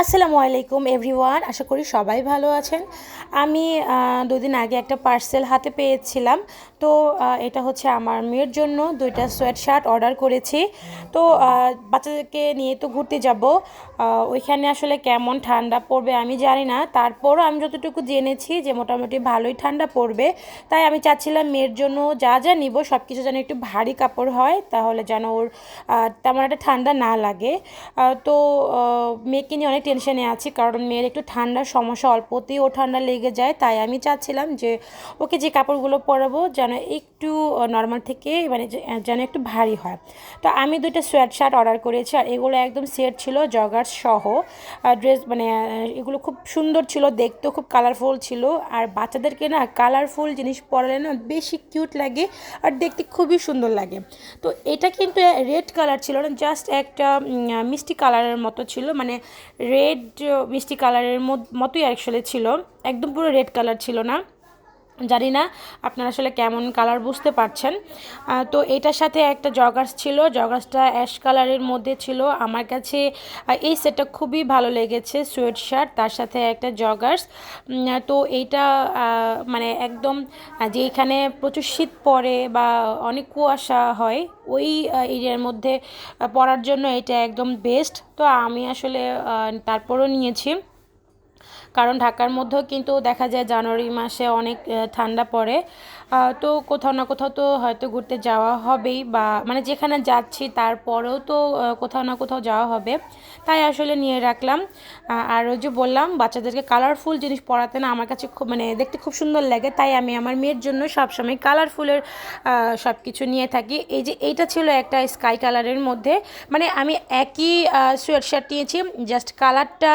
আসসালামু আলাইকুম এভরিওয়ান আশা করি সবাই ভালো আছেন। আমি দুদিন আগে একটা পার্সেল হাতে পেয়েছিলাম। তো এটা হচ্ছে আমার মেয়ের জন্য। দুইটা সোয়েট শার্ট অর্ডার করেছি। তো বাচ্চাদেরকে নিয়ে তো ঘুরতে যাব। ওইখানে আসলে কেমন ঠান্ডা পড়বে আমি জানি না। তারপরও আমি যতটুকু জেনেছি যে মোটামুটি ভালোই ঠান্ডা পড়বে। তাই আমি চাচ্ছিলাম মেয়ের জন্য যা যা নিব সব কিছু যেন একটু ভারী কাপড় হয়, তাহলে যেন ওর তেমন একটা ঠান্ডা না লাগে। তো মেয়েকে নিয়ে অনেক টেনশনে আছি, কারণ মেয়ের একটু ঠান্ডার সমস্যা, অল্পতেই ও ঠান্ডা লেগে যায়, তাই আমি চাচ্ছিলাম যে ওকে যে কাপড়গুলো পরাবো যেন একটু নর্মাল থেকে মানে যেন একটু ভারী হয়। তো আমি দুইটা সোয়েট শার্ট অর্ডার করেছি আর এগুলো একদম সেট ছিল জগার্স সহ। ড্রেস মানে এগুলো খুব সুন্দর ছিল, দেখতেও খুব কালারফুল ছিল। আর বাচ্চাদেরকে না কালারফুল জিনিস পরালে না বেশি কিউট লাগে আর দেখতে খুবই সুন্দর লাগে। তো এটা কিন্তু রেড কালার ছিল না জাস্ট একটা মিষ্টি কালারের মতো ছিল মানে রেড মিষ্টি কালারের মতোই অ্যাকচুয়ালি ছিল। একদম পুরো রেড কালার ছিল না। জানি না আপনারা আসলে কেমন কালার বুঝতে পারছেন। তো এটার সাথে একটা জগার্স ছিল। জগার্সটা অ্যাশ কালারের মধ্যে ছিল। আমার কাছে এই সেটটা খুবই ভালো লেগেছে সোয়েট শার্ট তার সাথে একটা জগার্স তো এইটা মানে একদম যেখানে প্রচুর শীত পড়ে বা অনেক কুয়াশা হয়, ওই এরিয়ার মধ্যে পড়ার জন্য এটা একদম বেস্ট তো আমি আসলে তারপরও নিয়েছি। কারণ ঢাকার মধ্যেও কিন্তু দেখা যায় জানুয়ারি মাসে অনেক ঠান্ডা পড়ে। তো কোথাও না কোথাও তো হয়তো ঘুরতে যাওয়া হবেই বা মানে যেখানে যাচ্ছি তারপরেও তো কোথাও না কোথাও যাওয়া হবে। তাই আসলে নিয়ে রাখলাম। আর ওই যে বললাম, বাচ্চাদেরকে কালারফুল জিনিস পড়াতে না আমার কাছে খুব মানে দেখতে খুব সুন্দর লাগে। তাই আমি আমার মেয়ের জন্য সবসময় কালারফুলের সব কিছু নিয়ে থাকি। এই যে এইটা ছিল একটা স্কাই কালারের মধ্যে। মানে আমি একই সোয়েট শার্ট নিয়েছি জাস্ট কালারটা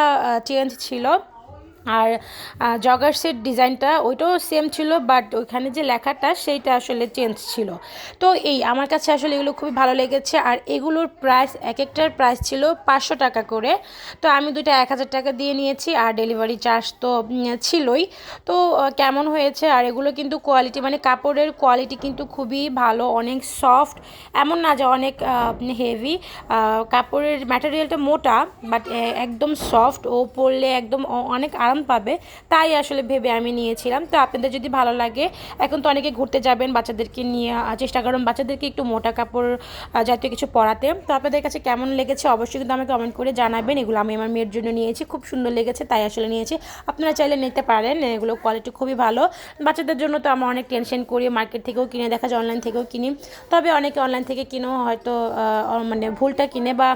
চেঞ্জ ছিল। আর জগার্সের ডিজাইনটা ওইটাও সেম ছিল বাট ওইখানে যে লেখাটা সেইটা আসলে চেঞ্জ ছিল। তো এই, আমার কাছে আসলে এগুলো খুবই ভালো লেগেছে। আর এগুলোর প্রাইস এক একটার প্রাইস ছিল পাঁচশো টাকা করে। তো আমি দুইটা এক হাজার টাকা দিয়ে নিয়েছি, আর ডেলিভারি চার্জ তো ছিলই। তো কেমন হয়েছে? আর এগুলো কিন্তু কোয়ালিটি মানে কাপড়ের কোয়ালিটি কিন্তু খুবই ভালো, অনেক সফট এমন না যে অনেক হেভি কাপড়ের ম্যাটেরিয়ালটা মোটা বাট একদম সফট ও পরলে একদম অনেক আরাম আরাম পাবে, তাই আসলে ভেবে আমি নিয়েছিলাম। তো আপনাদের যদি ভালো লাগে, এখন তো অনেকে ঘুরতে যাবেন বাচ্চাদেরকে নিয়ে চেষ্টা করুন বাচ্চাদেরকে একটু মোটা কাপড় জাতীয় কিছু পরাতে। তো আপনাদের কাছে কেমন লেগেছে, অবশ্যই কিন্তু আমাকে কমেন্ট করে জানাবেন। এগুলো আমি আমার মেয়ের জন্য নিয়েছি, খুব সুন্দর লেগেছে, তাই আসলে নিয়েছি। আপনারা চাইলে নিতে পারেন, এগুলো কোয়ালিটি খুবই ভালো। বাচ্চাদের জন্য তো আমরা অনেক টেনশন করি মার্কেট থেকেও কিনে, দেখা যায় অনলাইন থেকেও কিনি। তবে অনেকে অনলাইন থেকে কিনেও হয়তো মানে ভুলটা কিনে বা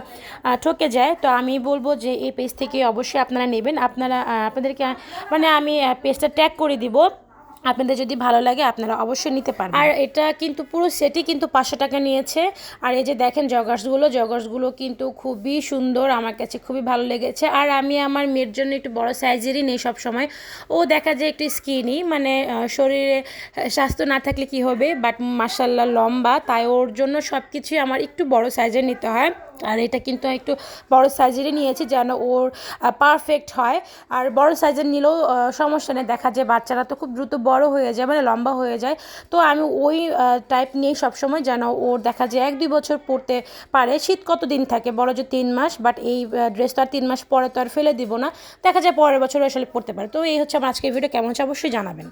ঠকে যায়। তো আমি বলব যে এই পেজ থেকে অবশ্যই আপনারা নেবেন। আপনারা আপনাদের আপনাদেরকে মানে আমি পেজটা ট্যাগ করে দিব। আপনাদের যদি ভালো লাগে, আপনারা অবশ্যই নিতে পারেন আর এটা কিন্তু পুরো সেটই কিন্তু পাঁচশো টাকা নিয়েছে। আর এই যে দেখেন জগার্সগুলো জগার্সগুলো কিন্তু খুবই সুন্দর, আমার কাছে খুবই ভালো লেগেছে। আর আমি আমার মেয়ের জন্য একটু বড় সাইজেরই নেই সব সময় ও দেখা যায় একটু স্কিনই মানে শরীরে স্বাস্থ্য না থাকলে কি হবে? বাট মার্শাল্লাহ লম্বা, তাই ওর জন্য সব কিছুই আমার একটু বড় সাইজের নিতে হয়। আর এটা কিন্তু একটু বড় সাইজেরই নিয়েছি যেন ওর পারফেক্ট হয়। আর বড় সাইজের নিলেও সমস্যা নেই, দেখা যায় বাচ্চারা তো খুব দ্রুত বড় হয়ে যায় মানে লম্বা হয়ে যায়। তো আমি ওই টাইপ নিয়েই সবসময় যেন ওর দেখা যায় এক দুই বছর পড়তে পারে। শীত কত দিন থাকে বড় যে তিন মাস বাট এই ড্রেস তো আর তিন মাস পরে তো আর ফেলে দিব না। দেখা যায় পরের বছর আসলে পড়তে পারে। তো এই হচ্ছে আমার আজকের ভিডিও কেমন হচ্ছে অবশ্যই জানাবেন।